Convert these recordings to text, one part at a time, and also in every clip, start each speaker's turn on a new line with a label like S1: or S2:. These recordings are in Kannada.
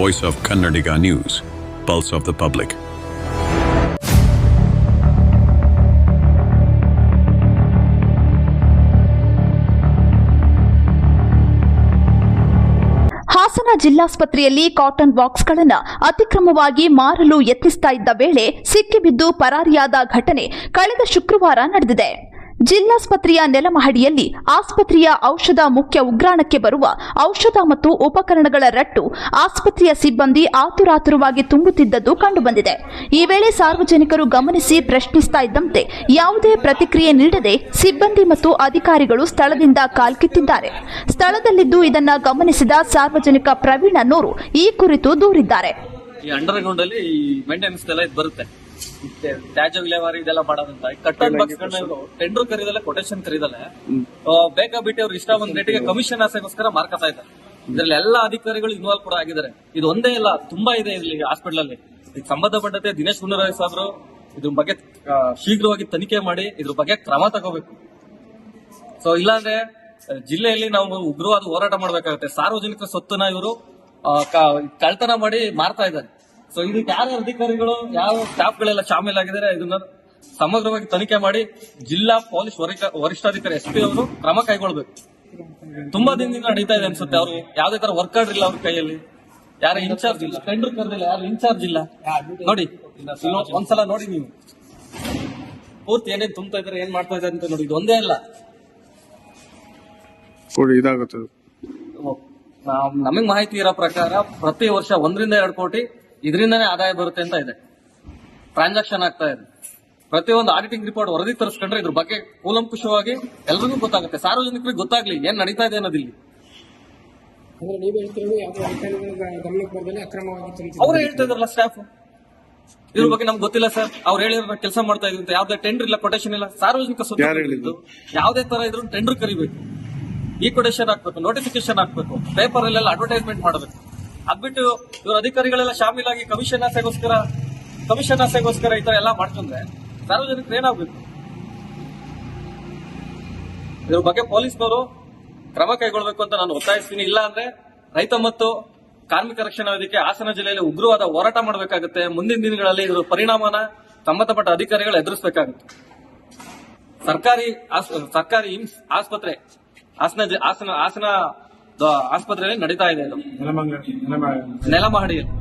S1: voice of Kannadiga news pulse of the public
S2: Hassan ಜಿಲ್ಲಾಸ್ಪತ್ರೆಯಲ್ಲಿ cotton ಬಾಕ್ಸ್ಗಳನ್ನು ಅತಿಕ್ರಮವಾಗಿ ಮಾರಲು ಯತ್ನಿಸ್ತಾ ಇದ್ದ ವೇಳೆ ಸಿಕ್ಕಿಬಿದ್ದು ಪರಾರಿಯಾದ ಘಟನೆ ಕಳೆದ ಶುಕ್ರವಾರ ನಡೆದಿದೆ. ಜಿಲ್ಲಾಸ್ಪತ್ರೆಯ ನೆಲಮಹಡಿಯಲ್ಲಿ ಆಸ್ಪತ್ರೆಯ ಔಷಧ ಮುಖ್ಯ ಉಗ್ರಾಣಕ್ಕೆ ಬರುವ ಔಷಧ ಮತ್ತು ಉಪಕರಣಗಳ ರಟ್ಟು ಆಸ್ಪತ್ರೆಯ ಸಿಬ್ಬಂದಿ ಆತುರಾತುರವಾಗಿ ತುಂಬುತ್ತಿದ್ದದ್ದು ಕಂಡುಬಂದಿದೆ. ಈ ವೇಳೆ ಸಾರ್ವಜನಿಕರು ಗಮನಿಸಿ ಪ್ರಶ್ನಿಸ್ತಾ ಇದ್ದಂತೆ ಯಾವುದೇ ಪ್ರತಿಕ್ರಿಯೆ ನೀಡದೆ ಸಿಬ್ಬಂದಿ ಮತ್ತು ಅಧಿಕಾರಿಗಳು ಸ್ಥಳದಿಂದ ಕಾಲ್ಕಿತ್ತಿದ್ದಾರೆ. ಸ್ಥಳದಲ್ಲಿದ್ದು ಇದನ್ನು ಗಮನಿಸಿದ ಸಾರ್ವಜನಿಕ ಪ್ರವೀಣ್ ಅನ್ನೋರು ಈ ಕುರಿತು ದೂರಿದ್ದಾರೆ.
S3: ಈ ತ್ಯಾಜ್ಯ ವಿಲೇವಾರಿ ಇದೆಲ್ಲ ಮಾಡೋದಂತ. ಕಟ್ಟನ್ ಬಾಕ್ಸ್ ಇವರು ಟೆಂಡರ್ ಕರೀದಲ್ಲ ಕೊಟೇಶನ್ ಕರೀದಲ್ಲ ಬೇಕಾ ಬಿಟ್ಟು ಅವ್ರು ಇಷ್ಟ ಒಂದ್ ರೇಟಿಗೆ ಕಮಿಷನ್ ಆಸೆಗೋಸ್ಕರ ಮಾರ್ಕತಾ ಇದ್ದಾರೆ ಇದ್ರಲ್ಲಿ ಎಲ್ಲಾ ಅಧಿಕಾರಿಗಳು ಇನ್ವಾಲ್ವ್ ಕೂಡ ಆಗಿದ್ದಾರೆ. ಇದು ಒಂದೇ ಇಲ್ಲ ತುಂಬಾ ಇದೆ ಇಲ್ಲಿ ಹಾಸ್ಪಿಟಲ್ ಅಲ್ಲಿ. ಇದಕ್ಕೆ ಸಂಬಂಧಪಟ್ಟಂತೆ ದಿನೇಶ್ ಗುಂಡೂರಾವ್ ಸಾಬ್ರು ಇದ್ರ ಬಗ್ಗೆ ಶೀಘ್ರವಾಗಿ ತನಿಖೆ ಮಾಡಿ ಇದ್ರ ಬಗ್ಗೆ ಕ್ರಮ ತಗೋಬೇಕು. ಸೊ ಇಲ್ಲಾಂದ್ರೆ ಜಿಲ್ಲೆಯಲ್ಲಿ ನಾವು ಉಗ್ರವಾದ ಹೋರಾಟ ಮಾಡಬೇಕಾಗುತ್ತೆ. ಸಾರ್ವಜನಿಕ ಸೊತ್ತನ್ನ ಇವರು ಕಳ್ತನ ಮಾಡಿ ಮಾರ್ತಾ ಇದ್ದಾರೆ. ಸೊ ಇದಕ್ಕೆ ಯಾರ ಅಧಿಕಾರಿಗಳು ಯಾವ ಸ್ಟಾಫ್ ಗಳೆಲ್ಲ ಶಾಮೀಲಾಗಿದ್ದಾರೆ ಇದನ್ನ ಸಮಗ್ರವಾಗಿ ತನಿಖೆ ಮಾಡಿ ಜಿಲ್ಲಾ ಪೊಲೀಸ್ ವರಿಷ್ಠಾಧಿಕಾರಿ ಎಸ್ ಪಿ ಅವರು ಕ್ರಮ ಕೈಗೊಳ್ಬೇಕು. ತುಂಬಾ ದಿನದಿಂದ ನಡೀತಾ ಇದೆ ಅನ್ಸುತ್ತೆ ಅವರು. ಯಾವ್ದೇ ತರ ವರ್ಕರ್ ಇಲ್ಲ ಅವ್ರ ಕೈಯಲ್ಲಿ. ಯಾರ ಇನ್ಚಾರ್ಜ್ ಇಲ್ಲ. ಟೆಂಡರ್ ಕರೆದಿಲ್ಲ ಯಾರು ಇನ್ಚಾರ್ಜ್ ಇಲ್ಲ. ನೋಡಿ ಒಂದ್ಸಲ ನೋಡಿ ನೀವು. ಪೂರ್ತಿ ಏನೇನ್ ತುಂಬ್ತಾ ಇದಾರೆ ಏನ್ ಮಾಡ್ತಾ ಇದಾರೆ ಅಂತ ನೋಡಿ ಇದು ಒಂದೇ ಇಲ್ಲ
S4: ಕೊಡಿ ಇದಾಗುತ್ತೆ.
S3: ನಾವ್- ನಮಗ್ ಮಾಹಿತಿ ಇರೋ ಪ್ರಕಾರ ಪ್ರತಿ ವರ್ಷ ಒಂದರಿಂದ ಎರಡು ಕೋಟಿ ಇದರಿಂದನೇ ಆದಾಯ ಬರುತ್ತೆ ಅಂತ ಇದೆ. ಟ್ರಾನ್ಸಾಕ್ಷನ್ ಆಗ್ತಾ ಇದೆ. ಪ್ರತಿಯೊಂದು ಆಡಿಟಿಂಗ್ ರಿಪೋರ್ಟ್ ವರದಿ ತರಿಸ್ಕೊಂಡ್ರೆ ಇದ್ರ ಬಗ್ಗೆ ಕೂಲಂಕುಷವಾಗಿ ಎಲ್ರಿಗೂ ಗೊತ್ತಾಗುತ್ತೆ. ಸಾರ್ವಜನಿಕರಿಗೆ ಗೊತ್ತಾಗ್ಲಿ ಏನ್ ನಡೀತಾ ಇದೆ ಅನ್ನೋದಿಲ್ಲಿ. ಅವ್ರು ಹೇಳ್ತಾ ಇದ್ರಲ್ಲ ಸ್ಟಾಫ್ ಇದ್ರ ಬಗ್ಗೆ ನಮ್ಗೆ ಗೊತ್ತಿಲ್ಲ ಸರ್ ಅವ್ರು ಹೇಳಿರೋ ಕೆಲಸ ಮಾಡ್ತಾ ಇದ್ವಿ ಅಂತ. ಯಾವ್ದೇ ಟೆಂಡರ್ ಇಲ್ಲ ಕೊಟೇಶನ್ ಇಲ್ಲ. ಸಾರ್ವಜನಿಕ
S4: ಸುದ್ದಿ?
S3: ಯಾವ್ದೇ ತರ ಇದ್ರು ಟೆಂಡರ್ ಕರಿಬೇಕು. ಈ ಕೊಟೇಶನ್ ಹಾಕ್ಬೇಕು ನೋಟಿಫಿಕೇಶನ್ ಹಾಕ್ಬೇಕು. ಪೇಪರ್ ಅಲ್ಲೆಲ್ಲ ಅಡ್ವರ್ಟೈಸ್ಮೆಂಟ್ ಮಾಡಬೇಕು. ಅದ್ಬಿಟ್ಟು ಇವ್ರ ಅಧಿಕಾರಿಗಳೆಲ್ಲ ಶಾಮೀಲಾಗಿ ಕಮಿಷನ್ ಆಸೆಗೋಸ್ಕರ ಕಮಿಷನ್ ಆಸೆಗೋಸ್ಕರ ಈ ತರ ಎಲ್ಲ ಮಾಡ್ಕೊಂಡ್ರೆ ಸಾರ್ವಜನಿಕರು ಏನಾಗ್ಬೇಕು? ಇದ್ರ ಬಗ್ಗೆ ಪೊಲೀಸ್ನವರು ಕ್ರಮ ಕೈಗೊಳ್ಬೇಕು ಅಂತ ನಾನು ಒತ್ತಾಯಿಸ್ತೀನಿ. ಇಲ್ಲ ಅಂದ್ರೆ ರೈತ ಮತ್ತು ಕಾರ್ಮಿಕ ರಕ್ಷಣಾ ವೇದಿಕೆ ಹಾಸನ ಜಿಲ್ಲೆಯಲ್ಲಿ ಉಗ್ರವಾದ ಹೋರಾಟ ಮಾಡಬೇಕಾಗುತ್ತೆ. ಮುಂದಿನ ದಿನಗಳಲ್ಲಿ ಇದ್ರ ಪರಿಣಾಮನ ಸಂಬಂಧಪಟ್ಟ ಅಧಿಕಾರಿಗಳು ಎದುರಿಸಬೇಕಾಗುತ್ತೆ. ಸರ್ಕಾರಿ ಸರ್ಕಾರಿ ಆಸ್ಪತ್ರೆ, ಹಾಸನ ಹಾಸನ ಹಾಸನ ಆಸ್ಪತ್ರೆಯಲ್ಲಿ ನಡೀತಾ ಇದೆ ಇದು ನೆಲಮಹಡಿಯಲ್ಲಿ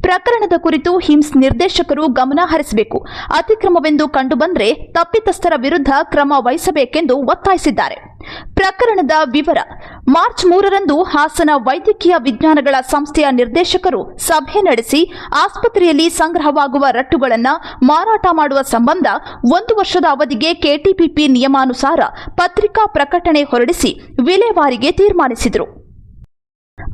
S2: ಪ್ರಕರಣದ ಕುರಿತು ಹಿಮ್ಸ್ ನಿರ್ದೇಶಕರು ಗಮನ ಹರಿಸಬೇಕು. ಅತಿಕ್ರಮವೆಂದು ಕಂಡುಬಂದರೆ ತಪ್ಪಿತಸ್ಥರ ವಿರುದ್ಧ ಕ್ರಮ ವಹಿಸಬೇಕೆಂದು ಒತ್ತಾಯಿಸಿದ್ದಾರೆ. ಪ್ರಕರಣದ ವಿವರ. ಮಾರ್ಚ್ ಮೂರರಂದು ಹಾಸನ ವೈದ್ಯಕೀಯ ವಿಜ್ಞಾನಗಳ ಸಂಸ್ಥೆಯ ನಿರ್ದೇಶಕರು ಸಭೆ ನಡೆಸಿ ಆಸ್ಪತ್ರೆಯಲ್ಲಿ ಸಂಗ್ರಹವಾಗುವ ರಟ್ಟುಗಳನ್ನು ಮಾರಾಟ ಮಾಡುವ ಸಂಬಂಧ ಒಂದು ವರ್ಷದ ಅವಧಿಗೆ ಕೆಟಿಪಿಪಿ ನಿಯಮಾನುಸಾರ ಪತ್ರಿಕಾ ಪ್ರಕಟಣೆ ಹೊರಡಿಸಿ ವಿಲೇವಾರಿಗೆ ತೀರ್ಮಾನಿಸಿದರು.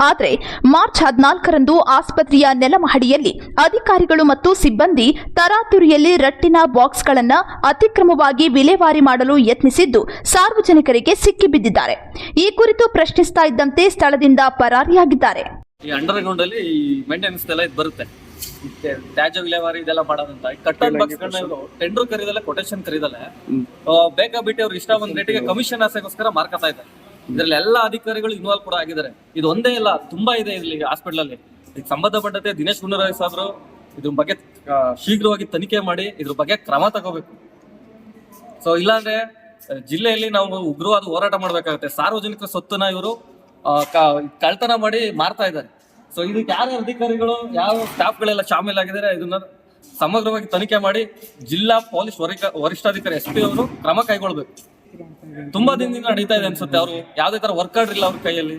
S2: ಆದರೆ ಮಾರ್ಚ್ ಹದಿನಾಲ್ಕರಂದು ಆಸ್ಪತ್ರೆಯ ನೆಲಮಹಡಿಯಲ್ಲಿ ಅಧಿಕಾರಿಗಳು ಮತ್ತು ಸಿಬ್ಬಂದಿ ತರಾತುರಿಯಲ್ಲಿ ರಟ್ಟಿನ ಬಾಕ್ಸ್ಗಳನ್ನು ಅತಿಕ್ರಮವಾಗಿ ವಿಲೇವಾರಿ ಮಾಡಲು ಯತ್ನಿಸಿದ್ದು ಸಾರ್ವಜನಿಕರಿಗೆ ಸಿಕ್ಕಿಬಿದ್ದಿದ್ದಾರೆ. ಈ ಕುರಿತು ಪ್ರಶ್ನಿಸ್ತಾ ಇದ್ದಂತೆ ಸ್ಥಳದಿಂದ ಪರಾರಿಯಾಗಿದ್ದಾರೆ.
S3: ಈ ಅಂಡರ್ ಗ್ರೌಂಡ್ ಅಲ್ಲಿ ಈ ಮೇಂಟೆನೆನ್ಸ್ ಎಲ್ಲ ಇದು ಬರುತ್ತೆ. ತ್ಯಾಜ್ಯ ವಿಲೇವಾರಿ ಇದೆಲ್ಲ ಮಾಡೋದಂತ. ಈ ಕಟ್ಟನ್ ಬಾಕ್ಸ್ ಗಳನ್ನ ಇವರು ಟೆಂಡರ್ ಕರೀದಲ್ಲ ಕೊಟೇಶನ್ ಕರೀದಲ್ಲ. ಬೇಕಾ ಬಿಟ್ಟು ಅವ್ರು ಇಷ್ಟ ಒಂದ್ ರೇಟಿಗೆ ಕಮಿಷನ್ ಆಸೆಗೋಸ್ಕರ ಮಾರ್ಕತಾ ಇದ್ದಾರೆ. ಇದ್ರಲ್ಲಿ ಎಲ್ಲ ಅಧಿಕಾರಿಗಳು ಇನ್ವಾಲ್ವ್ ಕೂಡ ಆಗಿದ್ದಾರೆ. ಇದು ಒಂದೇ ಇಲ್ಲ, ತುಂಬಾ ಇದೆ ಇಲ್ಲಿ ಹಾಸ್ಪಿಟಲ್ ಅಲ್ಲಿ. ಇದಕ್ಕೆ ಸಂಬಂಧಪಟ್ಟಂತೆ ದಿನೇಶ್ ಗುಂಡೂರಾವ್ ಸಾಬ್ರು ಇದ್ರ ಬಗ್ಗೆ ಶೀಘ್ರವಾಗಿ ತನಿಖೆ ಮಾಡಿ ಇದ್ರ ಬಗ್ಗೆ ಕ್ರಮ ತಗೋಬೇಕು. ಸೊ ಇಲ್ಲಾಂದ್ರೆ ಜಿಲ್ಲೆಯಲ್ಲಿ ನಾವು ಉಗ್ರವಾದ ಹೋರಾಟ ಮಾಡಬೇಕಾಗುತ್ತೆ. ಸಾರ್ವಜನಿಕ ಸೊತ್ತನ್ನ ಇವರು ಕಳ್ತನ ಮಾಡಿ ಮಾರ್ತಾ ಇದ್ದಾರೆ. ಸೊ ಇದಕ್ಕೆ ಯಾರ ಅಧಿಕಾರಿಗಳು, ಯಾವ ಸ್ಟಾಫ್ ಗಳೆಲ್ಲ ಶಾಮೀಲಾಗಿದ್ದಾರೆ ಇದನ್ನ ಸಮಗ್ರವಾಗಿ ತನಿಖೆ ಮಾಡಿ ಜಿಲ್ಲಾ ಪೊಲೀಸ್ ವರಿಷ್ಠ- ವರಿಷ್ಠಾಧಿಕಾರಿ ಎಸ್ ಪಿ ಅವರು ಕ್ರಮ ಕೈಗೊಳ್ಬೇಕು. ತುಂಬಾ ದಿನದಿಂದ ನಡೀತಾ ಇದೆ ಅನ್ಸುತ್ತೆ. ಅವರು ಯಾವ್ದೇ ತರ ವರ್ಕ್ ಆರ್ಡರ್ ಇಲ್ಲ ಅವ್ರ ಕೈಯಲ್ಲಿ.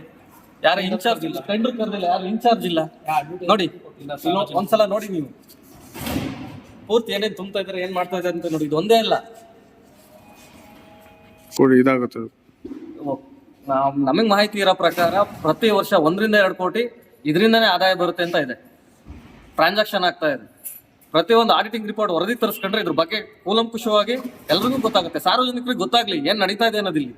S3: ಯಾರು ಇನ್ಚಾರ್ಜ್ ಇಲ್ಲ. ಟೆಂಡರ್ ಕರೆದಿಲ್ಲ ಯಾರು ಇನ್ಚಾರ್ಜ್ ಇಲ್ಲ. ನೋಡಿ ಒಂದ್ಸಲ ನೋಡಿ ನೀವು. ಪೂರ್ತಿ ಏನೇನ್ ತುಂಬ್ತಾ ಇದಾರೆ ಏನ್ ಮಾಡ್ತಾ ಇದಾರೆ ಅಂತ ನೋಡಿ ಇದು ಒಂದೇ ಇಲ್ಲ
S4: ಇದಾಗುತ್ತೆ.
S3: ನಮಗ್ ಮಾಹಿತಿ ಇರೋ ಪ್ರಕಾರ ಪ್ರತಿ ವರ್ಷ ಒಂದರಿಂದ ಎರಡು ಕೋಟಿ ಇದರಿಂದನೇ ಆದಾಯ ಬರುತ್ತೆ ಅಂತ ಇದೆ. ಟ್ರಾನ್ಸಾಕ್ಷನ್ ಆಗ್ತಾ ಇದೆ. ಪ್ರತಿಯೊಂದು ಆಡಿಟಿಂಗ್ ರಿಪೋರ್ಟ್ ವರದಿ ತರಿಸ್ಕೊಂಡ್ರೆ ಇದ್ರ ಬಗ್ಗೆ ಕೂಲಂಕುಷವಾಗಿ ಎಲ್ರಿಗೂ ಗೊತ್ತಾಗುತ್ತೆ. ಸಾರ್ವಜನಿಕರಿಗೆ ಗೊತ್ತಾಗ್ಲಿ ಏನ್ ನಡೀತಾ ಇದೆ ಅನ್ನೋದಿಲ್ಲಿ.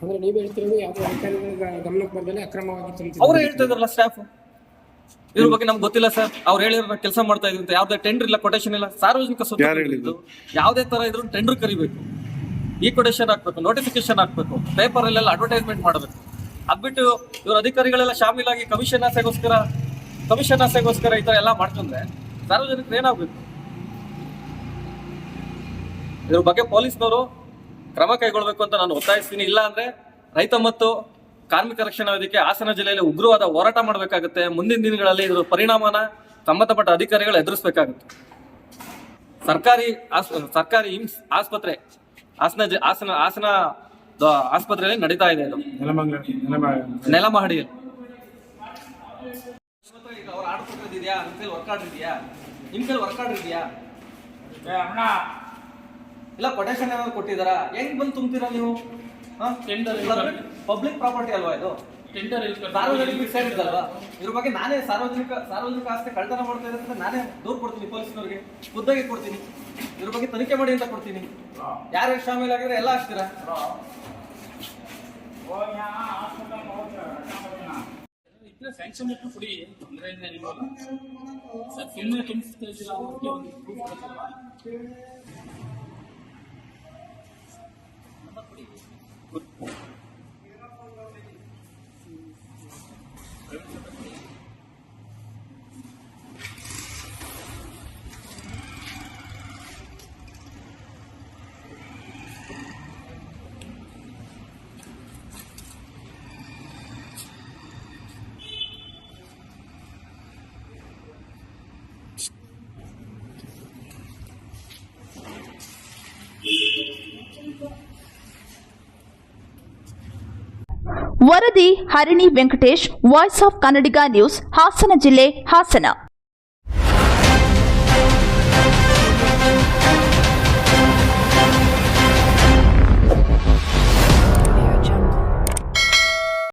S5: ಅಂದ್ರೆ ನೀವು ಹೇಳ್ತಿರೋದು ಯಾವುದೇ ಅಧಿಕಾರಿಗಳ ಗಮನಕ್ಕೆ ಬರ್ದಲ್ಲಿ ಅಕ್ರಮವಾಗಿ
S3: ಅವರೇ
S5: ತಂದಿದ್ದಾರೆ
S3: ಹೇಳ್ತಾ ಇದ್ರಲ್ಲ ಸ್ಟಾಫ್ ಇದ್ರ ಬಗ್ಗೆ ನಮ್ಗೆ ಗೊತ್ತಿಲ್ಲ ಸರ್ ಅವ್ರು ಹೇಳಿರೋ ಕೆಲಸ ಮಾಡ್ತಾ ಇದ್ರಂತೆ ಅಂತ. ಯಾವ್ದೇ ಟೆಂಡರ್ ಇಲ್ಲ ಕೊಟೇಶನ್ ಇಲ್ಲ. ಸಾರ್ವಜನಿಕ
S4: ಹೇಳಿದ್ದು?
S3: ಯಾವ್ದೇ ತರ ಇದ್ರು ಟೆಂಡರ್ ಕರಿಬೇಕು. ಈ ಕೊಟೇಶನ್ ಹಾಕ್ಬೇಕು ನೋಟಿಫಿಕೇಶನ್ ಹಾಕ್ಬೇಕು ಪೇಪರ್ ಅಲ್ಲೆಲ್ಲ ಅಡ್ವರ್ಟೈಸ್ಮೆಂಟ್ ಮಾಡಬೇಕು. ಅದ್ಬಿಟ್ಟು ಇವ್ರ ಅಧಿಕಾರಿಗಳೆಲ್ಲ ಶಾಮೀಲಾಗಿ ಕಮಿಷನ್ ಆಸೆಗೋಸ್ಕರ ಕಮಿಷನ್ ಆಸೆಗೋಸ್ಕರ ಈ ತರ ಎಲ್ಲ ಮಾಡ್ಕೊಂಡ್ರೆ ಸಾರ್ವಜನಿಕರು ಏನಾಗಬೇಕು? ಇದ್ರ ಬಗ್ಗೆ ಪೊಲೀಸ್ನವರು ಕ್ರಮ ಕೈಗೊಳ್ಬೇಕು ಅಂತ ನಾನು ಒತ್ತಾಯಿಸ್ತೀನಿ. ಇಲ್ಲ ಅಂದ್ರೆ ರೈತ ಮತ್ತು ಕಾರ್ಮಿಕ ರಕ್ಷಣಾ ವೇದಿಕೆ ಹಾಸನ ಜಿಲ್ಲೆಯಲ್ಲಿ ಉಗ್ರವಾದ ಹೋರಾಟ ಮಾಡಬೇಕಾಗುತ್ತೆ. ಮುಂದಿನ ದಿನಗಳಲ್ಲಿ ಇದ್ರ ಪರಿಣಾಮನ ಸಂಬಂಧಪಟ್ಟ ಅಧಿಕಾರಿಗಳು ಎದುರಿಸಬೇಕಾಗುತ್ತೆ. ಸರ್ಕಾರಿ ಸರ್ಕಾರಿ ಇಮ್ಸ್ ಆಸ್ಪತ್ರೆ ಹಾಸನ ಹಾಸನ ಹಾಸನ ಆಸ್ಪತ್ರೆಯಲ್ಲಿ ನಡೀತಾ ಇದೆ ಇದು. ನೆಲಮಹಡಿಯಲ್ಲಿ. ಅವ್ರ ನಿಮ್ಮ ಕೈಲಿ ವರ್ಕ್ ಆರ್ಡರ್ ಇದೆಯಾ? ನಿಮ್ಮ ಕೈಲಿ ವರ್ಕ್ ಆರ್ಡರ್ ಇದೆಯಾ? ಇಲ್ಲ ಕೊಟೇಶನ್ ಏನಾದ್ರು ಕೊಟ್ಟಿದಾರಾ ಹೆಂಗ್ ಬಂದು ತುಂಬ್ತೀರಾ ನೀವು? ಪಬ್ಲಿಕ್ ಪ್ರಾಪರ್ಟಿ ಅಲ್ವಾ ಇದು? ಸಾರ್ವಜನಿಕ ಸೇರಿದ್ದಲ್ವಾ ಇದ್ರ ಬಗ್ಗೆ ನಾನೇ ಸಾರ್ವಜನಿಕ ಸಾರ್ವಜನಿಕ ಆಸ್ತಿ ಕಳ್ತನ ಮಾಡ್ತಾ ಇದ್ರೆ ಅಂತ ನಾನೇ ದೂರು ಕೊಡ್ತೀನಿ ಪೊಲೀಸ್ನವ್ರಿಗೆ. ಖುದ್ದಾಗಿ ಕೊಡ್ತೀನಿ. ಇದ್ರ ಬಗ್ಗೆ ತನಿಖೆ ಮಾಡಿ ಅಂತ ಕೊಡ್ತೀನಿ. ಯಾರ್ಯಾರು ಶಾಮೀಲಾಗಿದ್ರೆ ಎಲ್ಲ ಹಾಕ್ತೀರಾ?
S6: ಸ್ಯಾಂಕ್ಷನ್ ಇಟ್ಟು ಕೊಡಿ ತೊಂದರೆ ಏನಿಲ್ಲ ಸರ್ ಫಿಲ್ಮ್ ತುಂಬಿಸ್ತಾ ಇದ್ದೀರಾ ಒಂದು ಪ್ರೂಫ್ ಕೊಡ್ತೀರಾ
S2: ವರದಿ Harini Venkatesh voice of Kannadiga news Hassan ಜಿಲ್ಲೆ ಹಾಸನ